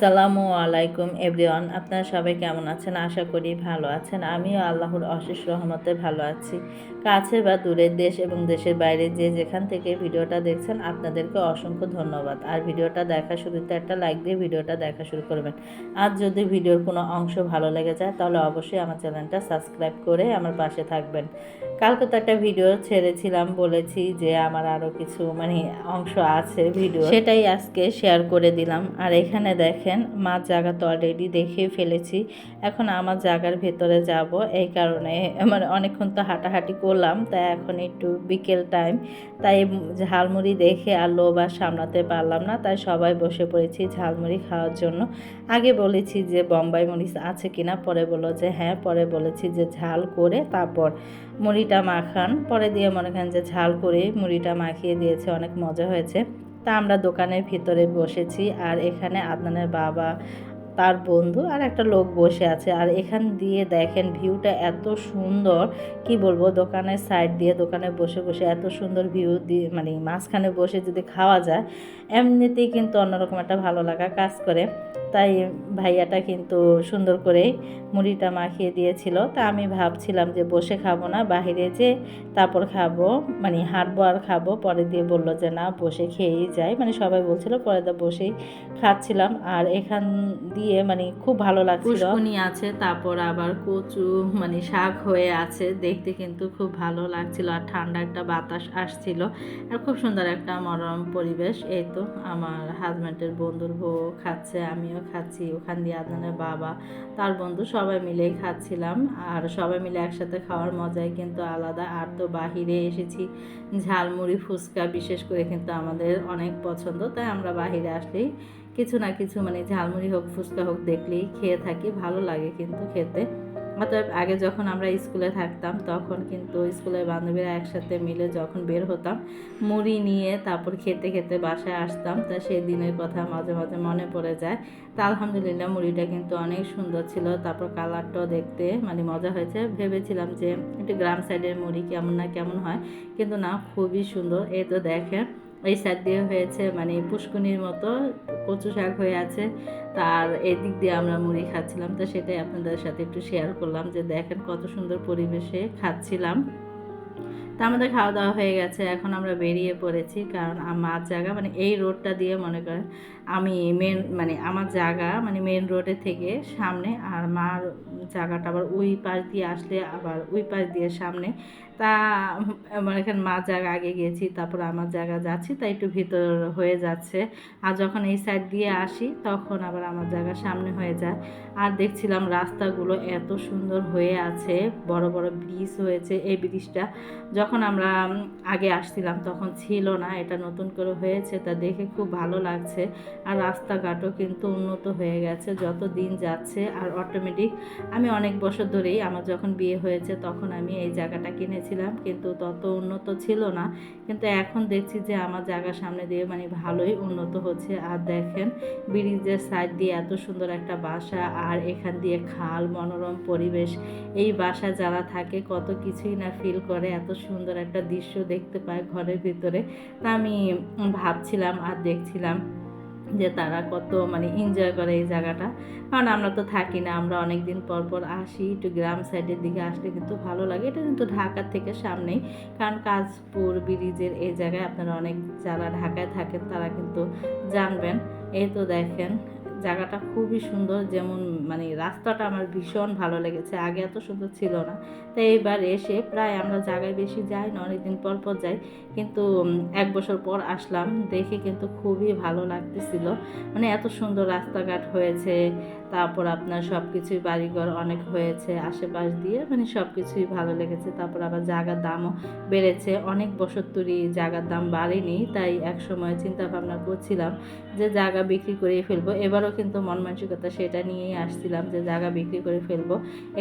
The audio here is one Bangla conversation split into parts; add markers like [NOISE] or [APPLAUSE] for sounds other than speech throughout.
আসসালামু আলাইকুম এভরিওয়ান, আপনারা সবাই কেমন আছেন? আশা করি ভালো আছেন। আমিও আল্লাহর অশেষ রহমতে ভালো আছি। কাছে বা দূরের দেশ এবং দেশের বাইরে যে যেখান থেকে ভিডিওটা দেখছেন, আপনাদেরকে অসংখ্য ধন্যবাদ। আর ভিডিওটা দেখা শুরুতে একটা লাইক দিয়ে ভিডিওটা দেখা শুরু করবেন। আর যদি ভিডিওর কোনো অংশ ভালো লেগে যায়, তাহলে অবশ্যই আমার চ্যানেলটা সাবস্ক্রাইব করে আমার পাশে থাকবেন। কালকে তো একটা ভিডিও ছেড়েছিলাম, বলেছি যে আমার আরও কিছু মানে অংশ আছে ভিডিও সেটাই আজকে শেয়ার করে দিলাম। আর এখানে দেখেন মাছ জায়গা তো অলরেডি দেখে ফেলেছি। এখন আমার জায়গার ভেতরে যাব, এই কারণে মানে অনেকক্ষণ তো হাঁটাহাঁটি করলাম, তাই এখন একটু বিকেল টাইম তাই ঝালমুড়ি দেখে আর লোভ আর সামলাতে পারলাম না, তাই সবাই বসে পড়েছি ঝালমুড়ি খাওয়ার জন্য। আগে বলেছি যে বম্বাই মরিচ আছে কিনা, পরে বলল যে হ্যাঁ পরে বলেছি যে ঝাল করে তারপর মুড়িটা মাখান। পরে দিয়ে মনে করেন যে ঝাল করে মুড়িটা মাখিয়ে দিয়েছে, অনেক মজা হয়েছে। তা আমরা দোকানের ভিতরে বসেছি আর এখানে আদনানের বাবা তার বন্ধু আর একটা লোক বসে আছে। আর এখান দিয়ে দেখেন ভিউটা এত সুন্দর। কি বলব? দোকানের সাইড দিয়ে দোকানে বসে বসে এত সুন্দর ভিউ দিয়ে মানে মাঝখানে বসে যদি খাওয়া যায়, এমনিতেই কিন্তু অন্যরকম একটা ভালো লাগা কাজ করে। তাই ভাইয়াটা কিন্তু সুন্দর করে মুড়িটা মাখিয়ে দিয়েছিল। তা আমি ভাবছিলাম যে বসে খাব না, বাহিরে যে তারপর খাব মানে হাঁটবো আর খাব। পরে দিয়ে বলল যে না, বসে খেয়েই যাই। মানে সবাই বলছিল, পরে দা বসেই খাচ্ছিলাম। আর এখান দিয়ে মানে খুব ভালো লাগছিল। পুষ্কুনি আছে, তারপর আবার কচু মানে শাক হয়ে আছে, দেখতে কিন্তু খুব ভালো লাগছিল আর ঠান্ডা একটা বাতাস আসছিল। আর খুব সুন্দর একটা মনোরম পরিবেশ, এই তো আমার হাজব্যান্ডের বন্ধুর বউ খাচ্ছে, আমিও খাচ্ছি, ওখান দিয়ে আদনানের বাবা, তার বন্ধু সবাই মিলেই খাচ্ছিলাম। আর সবাই মিলে একসাথে খাওয়ার মজাই কিন্তু আলাদা। আর তো বাহিরে এসেছি, ঝালমুড়ি, ফুচকা, বিশেষ করে কিন্তু আমাদের অনেক পছন্দ, তাই আমরা বাহিরে আসলেই কিছু না কিছু মানে ঝালমুড়ি হোক, ফুচকা হোক দেখলেই খেয়ে থাকি, ভালো লাগে কিন্তু খেতে। অতএব আগে যখন আমরা স্কুলে থাকতাম তখন কিন্তু স্কুলের বান্ধবীরা একসাথে মিলে যখন বের হতাম, মুড়ি নিয়ে তারপর খেতে খেতে বাসায় আসতাম। তা সেই দিনের কথা মাঝে মাঝে মনে পড়ে যায়। তা আলহামদুলিল্লাহ মুড়িটা কিন্তু অনেক সুন্দর ছিল। তারপর কালারটাও দেখতে মানে মজা হয়েছে। ভেবেছিলাম যে একটু গ্রাম সাইডের মুড়ি কেমন না কেমন হয়, কিন্তু না খুবই সুন্দর। এই তো দেখেন এই সাইড দিয়ে হয়েছে মানে পুষ্কুনির মতো কচু শাক হয়ে আছে। তার এদিক দিয়ে আমরা মুড়ি খাচ্ছিলাম, তো সেটাই আপনাদের সাথে একটু শেয়ার করলাম যে দেখেন কত সুন্দর পরিবেশে খাচ্ছিলাম। তা আমাদের খাওয়া দাওয়া হয়ে গেছে, এখন আমরা বেরিয়ে পড়েছি, কারণ আমার জায়গা মানে এই রোডটা দিয়ে মনে করেন আমি মেন মানে আমার জায়গা মানে মেন রোডের থেকে সামনে আর মার জায়গাটা আবার ওই পাশ দিয়ে আসলে আবার ওই পাশ দিয়ে সামনে। তা মানে এখানে মা জায়গা আগে গেছি তারপর আমার জায়গা যাচ্ছি তাই একটু ভিতর হয়ে যাচ্ছে। আর যখন এই সাইড দিয়ে আসি তখন আবার আমার জায়গা সামনে হয়ে যায়। আর দেখছিলাম রাস্তাগুলো এত সুন্দর হয়ে আছে বড় বড় ব্রিজ হয়েছে এই ব্রিজটা যখন আমরা আগে আসছিলাম তখন ছিল না এটা নতুন করে হয়েছে তা দেখে খুব ভালো লাগছে। আর রাস্তাঘাটও কিন্তু উন্নত হয়ে গেছে যত দিন যাচ্ছে আর অটোমেটিক আমি অনেক বছর ধরেই আমার যখন বিয়ে হয়েছে তখন আমি এই জায়গাটা কিনেছিলাম কিন্তু তত উন্নত ছিল না। কিন্তু এখন দেখছি যে আমার জায়গার সামনে দিয়ে মানে ভালোই উন্নত হচ্ছে। আর দেখেন ব্রিজের সাইড দিয়ে এত সুন্দর একটা বাসা আর এখান দিয়ে খাল, মনোরম পরিবেশ। এই বাসা যারা থাকে কত কিছুই না ফিল করে, এত সুন্দর একটা দৃশ্য দেখতে পায় ঘরের ভিতরে। তা আমি ভাবছিলাম আর দেখছিলাম। যে তারা কত মানে এনজয় করে এই জায়গাটা। কারণ আমরা তো থাকি না, আমরা অনেক দিন পর পর আসি, একটু গ্রাম সাইডের দিকে আসলে কিন্তু ভালো লাগে। এটা কিন্তু ঢাকার থেকে সামনেই। কারণ কাজপুর ব্রিজের এই জায়গায় আপনারা অনেক যারা ঢাকায় থাকেন তারা কিন্তু জানবেন। এই তো দেখেন জায়গাটা খুবই সুন্দর, যেমন মানে রাস্তাটা আমার ভীষণ ভালো লেগেছে, আগে এত সুন্দর ছিল না। তাই এবার এসে প্রায় আমরা জায়গায় বেশি যাই না, অনেকদিন পর পর যাই। কিন্তু এক বছর পর আসলাম, দেখে কিন্তু খুবই ভালো লাগতেছিল। মানে এত সুন্দর রাস্তাঘাট হয়েছে তারপর আপনার সব কিছুই বাড়িঘর অনেক হয়েছে, আশেপাশ দিয়ে মানে সব কিছুই ভালো লেগেছে। তারপর আবার জায়গার দামও বেড়েছে। অনেক বছর তুরি জায়গার দাম বাড়েনি, তাই এক সময় চিন্তা ভাবনা করছিলাম যে জায়গা বিক্রি করেই ফেলব। এবারও কিন্তু মন মানসিকতা সেটা নিয়েই আসছিলাম যে জায়গা বিক্রি করে ফেলব।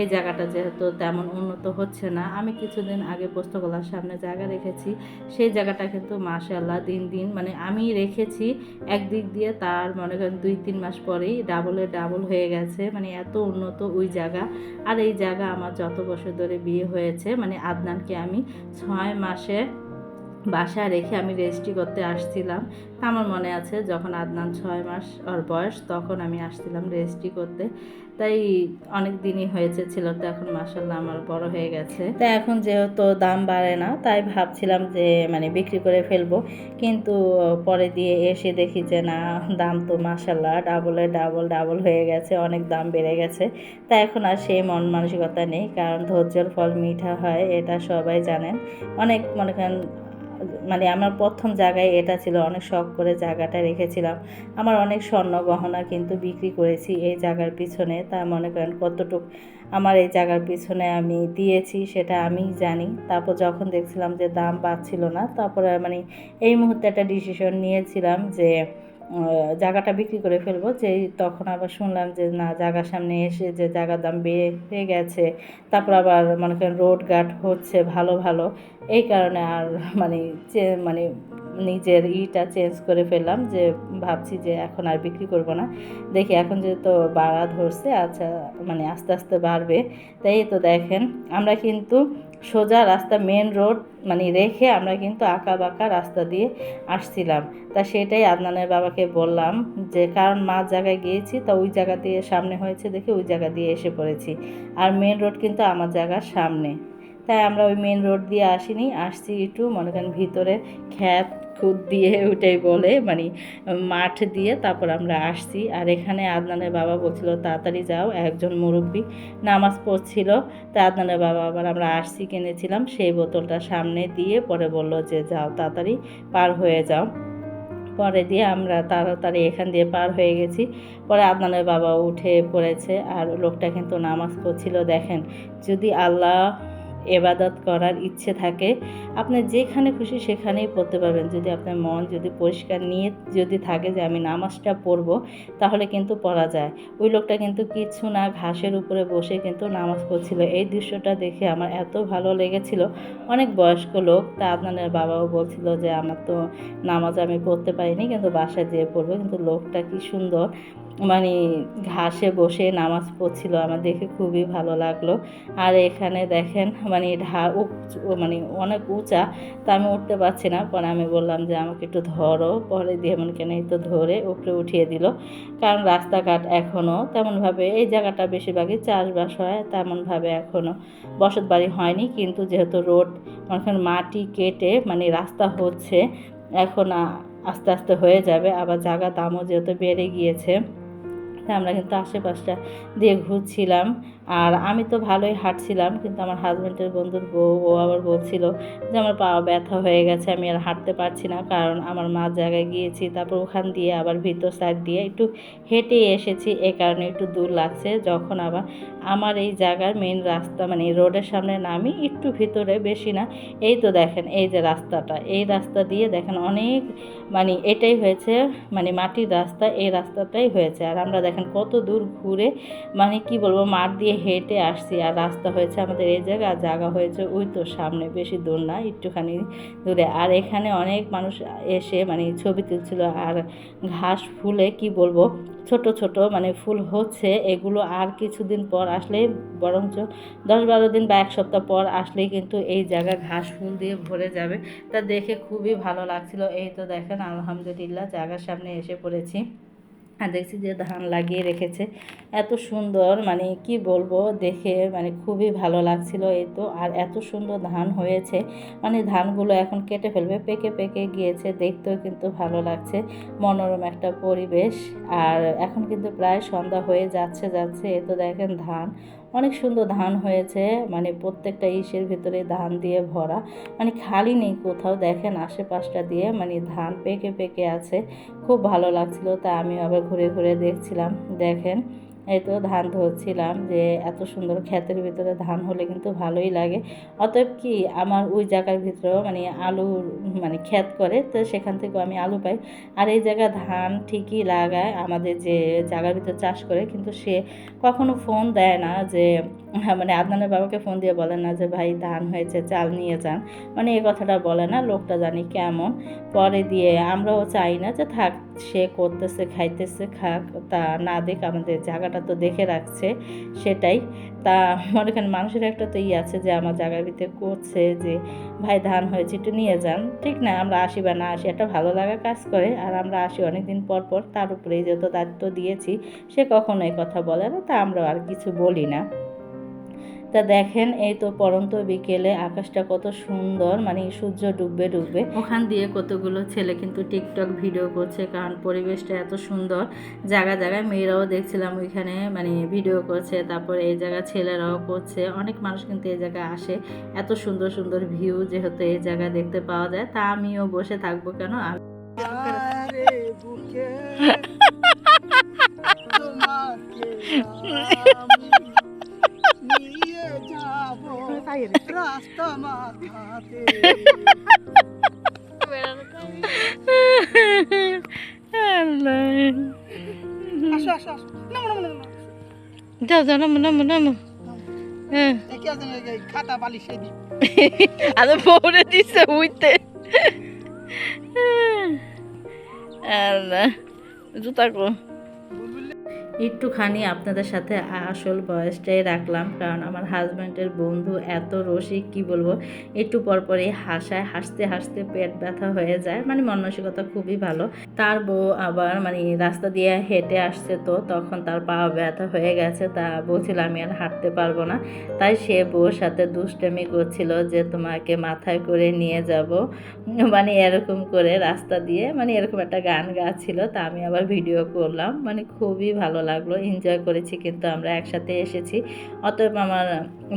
এই জায়গাটা যেহেতু তেমন উন্নত হচ্ছে না, আমি কিছুদিন আগে পোস্তগোলার সামনে জায়গা রেখেছি। সেই জায়গাটা কিন্তু মাশাল্লাহ দিন দিন মানে আমি রেখেছি, একদিক দিয়ে তার মনে করেন দুই তিন মাস পরেই ডাবলে ডাবল হয়ে গেছে মানে এত উন্নত ওই জায়গা। আর এই জায়গা আমার যত বছর ধরে বিয়ে হয়েছে মানে আদনানকে আমি ছয় মাসে বাসায় রেখে আমি রেজিস্ট্রি করতে আসছিলাম। তা আমার মনে আছে, যখন আদনান ছয় মাস ওর বয়স, তখন আমি আসছিলাম রেজিস্ট্রি করতে। তাই অনেক দিনই হয়েছে ছিল, তো এখন মাসাল্লাহ আমার বড় হয়ে গেছে। তাই এখন যেহেতু দাম বাড়ে না, তাই ভাবছিলাম যে মানে বিক্রি করে ফেলব। কিন্তু পরে দিয়ে এসে দেখি যে, না, দাম তো মাসাল্লাহ ডাবলে ডাবল ডাবল হয়ে গেছে, অনেক দাম বেড়ে গেছে। তাই এখন আর সেই মন মানসিকতা নেই, কারণ ধৈর্যের ফল মিঠা হয়, এটা সবাই জানেন। অনেক মনে করেন মানে আমার প্রথম জায়গায় এটা ছিল, অনেক শখ করে জায়গাটা রেখেছিলাম। আমার অনেক স্বর্ণ গহনা কিন্তু বিক্রি করেছি এই জায়গার পিছনে। তা মনে করেন কতটুক আমার এই জায়গার পিছনে আমি দিয়েছি সেটা আমি জানি। তারপর যখন দেখছিলাম যে দাম পাচ্ছিল না, তারপরে মানে এই মুহূর্তে একটা ডিসিশন নিয়েছিলাম যে জায়গাটা বিক্রি করে ফেলব। যে তখন আবার শুনলাম যে, না, জায়গার সামনে এসে যে জায়গার দাম বেড়ে গেছে, তারপর আবার মনে করেন রোড গার্ড হচ্ছে ভালো ভালো। এই কারণে আর মানে মানে নিজের ইটা চেঞ্জ করে ফেললাম যে, ভাবছি যে এখন আর বিক্রি করব না। দেখি এখন যেহেতু বাড়া ধরছে আচ্ছা মানে আস্তে আস্তে বাড়বে। তাই তো দেখেন, আমরা কিন্তু সোজা রাস্তা মেন রোড মানে রেখে আমরা কিন্তু আঁকা বাঁকা রাস্তা দিয়ে আসছিলাম। তা সেটাই আদনানের বাবাকে বললাম যে, কারণ মাঝ জায়গায় গিয়েছি, তা ওই জায়গা দিয়ে সামনে হয়েছে দেখে ওই জায়গা দিয়ে এসে পড়েছি। আর মেন রোড কিন্তু আমার জায়গার সামনে। তাই আমরা ওই মেন রোড দিয়ে আসিনি, আসছি একটু, মনে করেন ভিতরে খ্যাত খুদ দিয়ে ওটাই বলে মানে মাঠ দিয়ে তারপর আমরা আসছি। আর এখানে আদনানের বাবা বলছিল, তাড়াতাড়ি যাও, একজন মুরব্বী নামাজ পড়ছিল। তা আদনানের বাবা আবার আমরা আসছি কিনেছিলাম, সেই বোতলটা সামনে দিয়ে পরে বলল যে, যাও, তাড়াতাড়ি পার হয়ে যাও। পরে দিয়ে আমরা তাড়াতাড়ি এখান দিয়ে পার হয়ে গেছি। পরে আদনানের বাবা উঠে পড়েছে, আর লোকটা কিন্তু নামাজ পড়ছিল। দেখেন, যদি আল্লাহ এবাদত করার ইচ্ছে থাকে, আপনি যেখানে খুশি সেখানেই পড়তে পারবেন। যদি আপনার মন যদি পরিষ্কার নিয়ে যদি থাকে যে আমি নামাজটা পড়ব, তাহলে কিন্তু পড়া যায়। ওই লোকটা কিন্তু কিছু না ঘাসের উপরে বসে কিন্তু নামাজ পড়ছিল। এই দৃশ্যটা দেখে আমার এত ভালো লেগেছিল। অনেক বয়স্ক লোক, তা আপনার বাবাও বলছিল যে, আমার তো নামাজ আমি পড়তে পারিনি, কিন্তু বাসায় যেয়ে পড়ব। কিন্তু লোকটা কি সুন্দর মানে ঘাসে বসে নামাজ পড়ছিল। আমার দেখে খুবই ভালো লাগল। আর এখানে দেখেন মানে ঢা মানে অনেক উঁচা, তা আমি উঠতে পারছি না। পরে আমি বললাম যে, আমাকে একটু ধরো। পরে দিয়ে কেন তো ধরে উপরে উঠিয়ে দিল। কারণ রাস্তাঘাট এখনও তেমনভাবে, এই জায়গাটা বেশিরভাগই চাষবাস হয়, তেমনভাবে এখনও বসত বাড়ি হয়নি। কিন্তু যেহেতু রোড, মনে মাটি কেটে মানে রাস্তা হচ্ছে, এখন আস্তে আস্তে হয়ে যাবে। আবার জায়গা দামও যেহেতু বেড়ে গিয়েছে আমরা কিন্তু আশেপাশটা দিয়ে ঘুরছিলাম। আর আমি তো ভালোই হাঁটছিলাম, কিন্তু আমার হাজব্যান্ডের বন্ধুর বউ, ও আবার বলছিল যে আমার পা ব্যথা হয়ে গেছে, আমি আর হাঁটতে পারছি না, কারণ আমার মা জায়গায় গিয়েছি, তারপর ওখান দিয়ে আবার ভিতর সাইড দিয়ে একটু হেঁটে এসেছি, এ কারণে একটু দূর লাগছে, যখন আবার আমার এই জায়গার মেন রাস্তা মানে রোডের সামনে নামি, একটু ভিতরে বেশি না, এই তো দেখেন, এই যে রাস্তাটা, এই রাস্তা দিয়ে দেখেন অনেক মানে এটাই হয়েছে মানে মাটির রাস্তা, এই রাস্তাটাই হয়েছে, আর আমরা দেখেন কত দূর ঘুরে মানে কি বলব, মাঠ দিয়ে হেঁটে আসছি আর রাস্তা হয়েছে আমাদের এই জায়গা, আর জায়গা হয়েছে ওই তো সামনে, বেশি দূর না, একটুখানি দূরে। আর এখানে অনেক মানুষ এসে মানে ছবি তুলছিল, আর ঘাস ফুলে কি বলব, ছোট ছোট মানে ফুল হচ্ছে, এগুলো আর কিছুদিন পর আসলেই, বরঞ্চ দশ বারো দিন বা এক সপ্তাহ পর আসলেই কিন্তু এই জায়গা ঘাস ফুল দিয়ে ভরে যাবে। তা দেখে খুবই ভালো লাগছিল। এই তো দেখেন, আলহামদুলিল্লাহ, জায়গার সামনে এসে পড়েছি। আর দেখছি যে ধান লাগিয়ে রেখেছে। এত সুন্দর মানে কি বলব, দেখে মানে খুবই ভালো লাগছিল এই তো। আর এত সুন্দর ধান হয়েছে মানে ধানগুলো এখন কেটে ফেলবে, পেকে পেকে গিয়েছে, দেখতেও কিন্তু ভালো লাগছে, মনোরম একটা পরিবেশ। আর এখন কিন্তু প্রায় সন্ধ্যা হয়ে যাচ্ছে যাচ্ছে এ তো দেখেন ধান। অনেক সুন্দর ধান হয়েছে মানে প্রত্যেকটা ইসের ভিতরে ধান দিয়ে ভরা। মানে খালি নেই কোথাও, দেখেন আশেপাশটা দিয়ে মানে ধান পেকে পেকে আছে। খুব ভালো লাগছিল, তা আমি আবার ঘুরে ঘুরে দেখছিলাম, দেখেন। এই তো ধান ধরছিলাম যে এত সুন্দর ক্ষেতের ভিতরে ধান হলে কিন্তু ভালোই লাগে। অতএব কি আমার ওই জায়গার ভিতরেও মানে আলু মানে ক্ষেত করে, তো সেখান থেকেও আমি আলু পাই। আর এই জায়গায় ধান ঠিকই লাগায়, আমাদের যে জায়গার ভিতরে চাষ করে, কিন্তু সে কখনো ফোন দেয় না যে মানে আদনানের বাবাকে ফোন দিয়ে বলে না যে, ভাই, ধান হয়েছে, চাল নিয়ে যান। মানে এই কথাটা বলে না, লোকটা জানি কেমন। পরে দিয়ে আমরাও চাই না যে, থাক, সে করতেছে, খাইতেছে, খাক, তা না দেখ, আমাদের জায়গাটা তো দেখে রাখছে। সেটাই। তা মনে করেন মানুষের একটা তো ই আছে যে, আমার জায়গার ভিতরে করছে যে, ভাই, ধান হয়েছে, একটু নিয়ে যান। ঠিক না, আমরা আসি বা না আসি, একটা ভালো লাগা কাজ করে, আর আমরা আসি অনেক দিন পর পর। তার উপরেই যেহেতু দায়িত্ব দিয়েছি, সে কখনো এই কথা বলে না, তা আমরা আর কিছু বলি না। তা দেখেন এই তো পরন্ত বিকেলে আকাশটা কত সুন্দর মানে সূর্য ডুববে ডুববে। ওখান দিয়ে কতগুলো ছেলে কিন্তু টিকটক ভিডিও করছে কারণ পরিবেশটা এত সুন্দর। জায়গা জায়গায় মেয়েরাও দেখছিলাম ওইখানে মানে ভিডিও করছে তারপরে এই জায়গায় ছেলেরাও করছে। অনেক মানুষ কিন্তু এই জায়গায় আসে। এত সুন্দর সুন্দর ভিউ যেহেতু এই জায়গায় দেখতে পাওয়া যায় তা আমিও বসে থাকব কেন? আমি তোমাকে [LAUGHS] রাস্তা মাথাতে আসো আসো আসো নামো নামো নামো যাও যাও নামো নামো নামো হ্যাঁ একে খাতা বালিশ এই দিক আরে পরে দিছে উইতে আল্লাহ জুতা কো একটুখানি আপনাদের সাথে আসল বয়সটাই রাখলাম, কারণ আমার হাজব্যান্ডের বন্ধু এত রসিক, কি বলব? একটু পর পরই হাসায়, হাসতে হাসতে পেট ব্যথা হয়ে যায় মানে মানসিকতা খুবই ভালো। তার বউ আবার মানে রাস্তা দিয়ে হেঁটে আসছে তো, তখন তার পা ব্যথা হয়ে গেছে, তা বলছিল আমি আর হাঁটতে পারব না। তাই সে বউর সাথে দুষ্টামি করছিল যে তোমাকে মাথায় করে নিয়ে যাব মানে এরকম করে রাস্তা দিয়ে মানে এরকম একটা গান গাচ্ছিল, তা আমি আবার ভিডিও করলাম মানে খুবই ভালো লাগল এনজয় করেছি, কিন্তু আমরা একসাথে এসেছি। অতএব আমার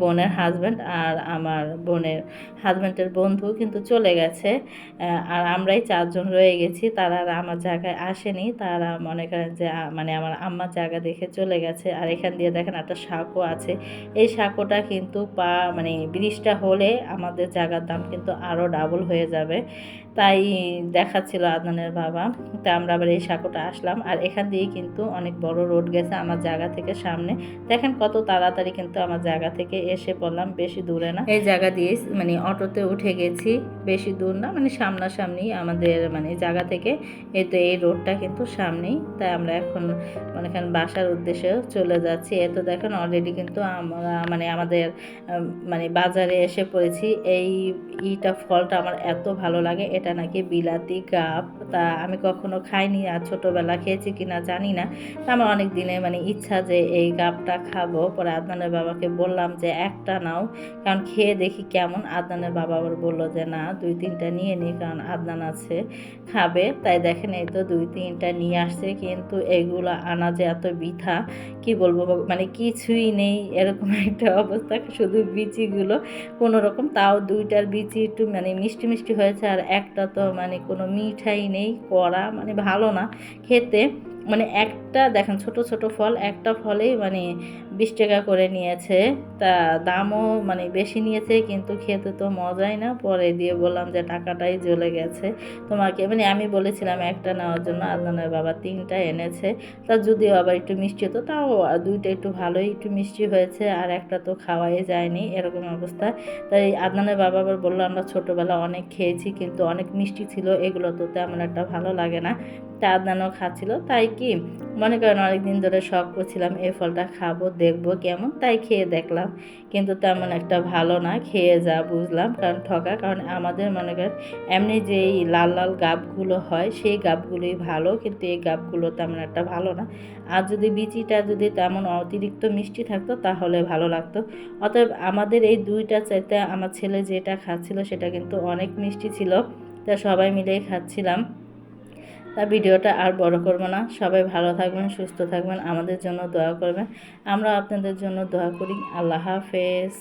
বোনের হাজব্যান্ড আর আমার বোনের হাজব্যান্ডের বন্ধু কিন্তু চলে গেছে আর আমরাই চারজন রয়ে গেছি। তারা আর আমার জায়গায় আসেনি, তারা মনে করেন যে মানে আমার আম্মার জায়গা দেখে চলে গেছে। আর এখান দিয়ে দেখেন একটা সাঁকো আছে। এই সাঁকোটা কিন্তু পা মানে ব্রিজটা হলে আমাদের জায়গার দাম কিন্তু আরও ডাবল হয়ে যাবে। তাই দেখাচ্ছিল আদনানের বাবা। তা আমরা আবার এই সাঁকোটা আসলাম। আর এখান দিয়েই কিন্তু অনেক বড় রোড গেছে আমার জায়গা থেকে সামনে। দেখেন কত তাড়াতাড়ি কিন্তু আমার জায়গা থেকে এসে পড়লাম, বেশি দূরে না। এই জায়গা দিয়ে মানে অটোতে উঠে গেছি, বেশি দূর না মানে সামনাসামনি আমাদের মানে জায়গা থেকে এই তো এই রোডটা কিন্তু সামনেই। তাই আমরা এখন মানে এখানে বাসার উদ্দেশ্যে চলে যাচ্ছি। এ তো দেখেন অলরেডি কিন্তু আমরা মানে আমাদের মানে বাজারে এসে পড়েছি। এই ইটা ফলটা আমার এত ভালো লাগে, এটা নাকি বিলাতি গাব তা আমি কখনো খাইনি আর ছোটোবেলা খেয়েছি কিনা জানি না। তা আমার অনেক দিনে মানে ইচ্ছা যে এই গাবটা খাব। পরে আদনানের বাবাকে বললাম যে, একটা নাও। কারণ খেয়ে দেখি কেমন। আদনানের বাবা আবার বলল যে, না, দুই তিনটা নিয়ে নিই কারণ আদনান আছে, খাবে। তাই দেখেন এই তো দুই তিনটা নিয়ে আসছে, কিন্তু এগুলো আনা যে এত বৃথা, কি বলব? মানে কিছুই নেই, এরকম একটা অবস্থা। শুধু বিচিগুলো কোনো রকম তাও দুইটার বিচি একটু মানে মিষ্টি মিষ্টি হয়েছে, আর একটা তো মানে কোনো মিঠাই নেই, কড়া মানে ভালো না খেতে। মানে একটা দেখেন ছোট ছোট ফল একটা ফলেই মানে বিশ টাকা করে নিয়েছে। তা দামও মানে বেশি নিয়েছে, কিন্তু খেতে তো মজাই না। পরে দিয়ে বললাম যে টাকাটাই জ্বলে গেছে তোমাকে। মানে আমি বলেছিলাম একটা নেওয়ার জন্য, আদনানের বাবা তিনটা এনেছে। তা যদিও আবার একটু মিষ্টি হতো তাও দুইটা একটু ভালোই, একটু মিষ্টি হয়েছে, আর একটা তো খাওয়াই যায়নি, এরকম অবস্থা। তাই আদনানের বাবা আবার বলল, আমরা ছোটোবেলা অনেক খেয়েছি, কিন্তু অনেক মিষ্টি ছিল, এগুলো তো তেমন একটা ভালো লাগে না। তা আদনানও খাচ্ছিল। তাই কি, মনে করেন অনেকদিন ধরে শখ করছিলাম এই ফলটা খাব দেখব কেমন, তাই খেয়ে দেখলাম। কিন্তু তেমন একটা ভালো না, খেয়ে যা বুঝলাম, কারণ ঠকা। কারণ আমাদের মনে করেন, এমনি যেই লাল লাল গাবগুলো হয়, সেই গাবগুলোই ভালো, কিন্তু এই গাবগুলো তেমন একটা ভালো না। আর যদি বিচিটা যদি তেমন অতিরিক্ত মিষ্টি থাকতো, তাহলে ভালো লাগতো। অতএব আমাদের এই দুইটা চাইতে, আমার ছেলে যেটা খাচ্ছিল, সেটা কিন্তু অনেক মিষ্টি ছিল। তা সবাই মিলেই খাচ্ছিলাম। তা ভিডিওটা আর বড় করব না। সবাই ভালো থাকবেন, সুস্থ থাকবেন, আমাদের জন্য দোয়া করবেন। আমরা আপনাদের জন্য দোয়া করি। আল্লাহ হাফেজ।